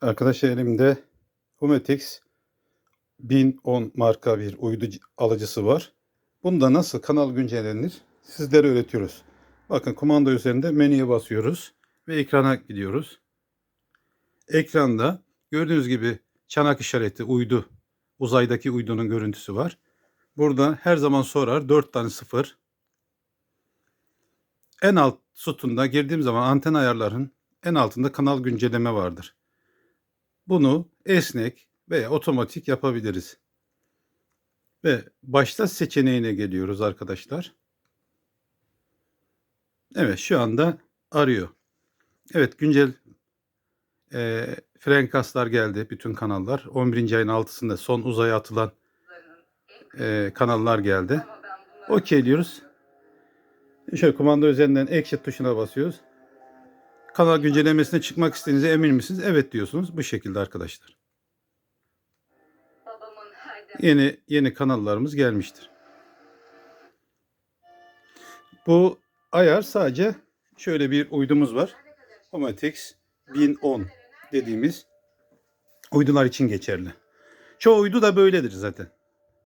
Arkadaşlar elimde Humetix 1010 marka bir uydu alıcısı var. Bunda nasıl kanal güncellenir sizlere öğretiyoruz. Bakın kumanda üzerinde menüye basıyoruz ve ekrana gidiyoruz. Ekranda gördüğünüz gibi çanak işareti uydu, uzaydaki uydunun görüntüsü var. Burada her zaman sorar 4 tane sıfır. En alt sütunda girdiğim zaman anten ayarların en altında kanal güncelleme vardır. Bunu esnek veya otomatik yapabiliriz. Ve başta seçeneğine geliyoruz arkadaşlar. Evet şu anda arıyor. Evet güncel e, frenkaslar geldi bütün kanallar. 11. ayın 6'sında son uzaya atılan e, kanallar geldi. Okey diyoruz. Şöyle kumanda üzerinden exit tuşuna basıyoruz. Kanal güncellemesine çıkmak istediğinize emin misiniz? Evet diyorsunuz. Bu şekilde arkadaşlar. Yeni yeni kanallarımız gelmiştir. Bu ayar sadece şöyle bir uydumuz var. Homatex 1010 dediğimiz uydular için geçerli. Çoğu uydu da böyledir zaten.